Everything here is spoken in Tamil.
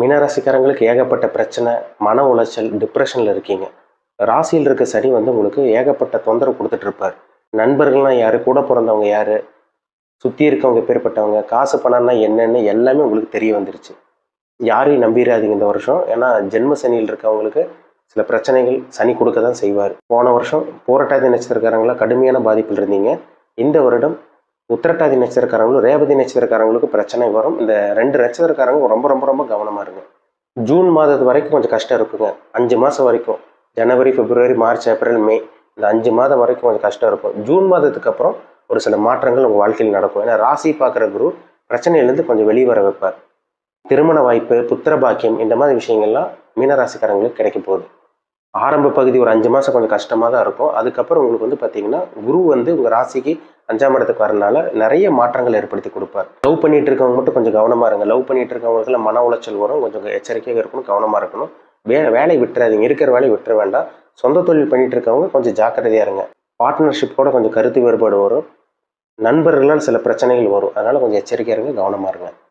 மீனராசிக்காரங்களுக்கு ஏகப்பட்ட பிரச்சனை மன உளைச்சல் டிப்ரெஷனில் இருக்கீங்க. ராசியில் இருக்க சனி வந்து உங்களுக்கு ஏகப்பட்ட தொந்தரவு கொடுத்துட்டு இருப்பார். நண்பர்கள்லாம் யார்? கூட பிறந்தவங்க யார்? சுற்றி இருக்கவங்க பேர்பட்டவங்க காசு பணம்னா என்னென்னு எல்லாமே உங்களுக்கு தெரிய வந்துருச்சு. யாரையும் நம்பிடாதீங்க இந்த வருஷம். ஏன்னா ஜென்ம சனியில் இருக்கவங்களுக்கு சில பிரச்சனைகள் சனி கொடுக்க தான் செய்வார். போன வருஷம் போராட்டாதி நட்சத்திரக்காரங்களாம் கடுமையான பாதிப்பில் இருந்தீங்க. இந்த வருடம் உத்திரட்டாதி நட்சத்திரக்காரங்களும் ரேவதி நட்சத்திரக்காரங்களுக்கு பிரச்சனை வரும். இந்த ரெண்டு நட்சத்திரக்காரங்க ரொம்ப ரொம்ப ரொம்ப கவனமாக இருங்க. ஜூன் மாதத்து வரைக்கும் கொஞ்சம் கஷ்டம் இருக்குங்க. அஞ்சு மாதம் வரைக்கும். ஜனவரி பிப்ரவரி மார்ச் ஏப்ரல் மே இந்த அஞ்சு மாதம் வரைக்கும் கொஞ்சம் கஷ்டம் இருக்கும். ஜூன் மாதத்துக்கு அப்புறம் ஒரு சில மாற்றங்கள் உங்கள் வாழ்க்கையில் நடக்கும். ஏன்னா ராசி பார்க்குற குரு பிரச்சனையிலேருந்து கொஞ்சம் வெளியே வர வைப்பார். திருமண வாய்ப்பு புத்திர பாக்கியம் இந்த மாதிரி விஷயங்கள்லாம் மீனராசிக்காரங்களுக்கு கிடைக்க போகுது. ஆரம்ப பகுதி ஒரு அஞ்சு மாதம் கொஞ்சம் கஷ்டமாக தான் இருக்கும். அதுக்கப்புறம் உங்களுக்கு வந்து பார்த்தீங்கன்னா குரு வந்து உங்கள் ராசிக்கு அஞ்சாம் இடத்துக்கு வரனால நிறைய மாற்றங்கள் ஏற்படுத்தி கொடுப்பார். லவ் பண்ணிட்டு இருக்கவங்க மட்டும் கொஞ்சம் கவனமாக இருங்க. லவ் பண்ணிட்டு இருக்கவங்களுக்குலாம் மன உளைச்சல் வரும். கொஞ்சம் எச்சரிக்கையாக இருக்கணும் கவனமாக இருக்கணும். வே வேலையை விட்டுறாதீங்க. இருக்கிற வேலையை விட்டுற வேண்டாம். சொந்த தொழில் பண்ணிட்டு இருக்கவங்க கொஞ்சம் ஜாக்கிரதையாக இருங்க. பார்ட்னர்ஷிப் கூட கொஞ்சம் கருத்து வேறுபாடு வரும். நண்பர்களால் சில பிரச்சனைகள் வரும். அதனால் கொஞ்சம் எச்சரிக்கையாக இருங்க கவனமாக இருங்க.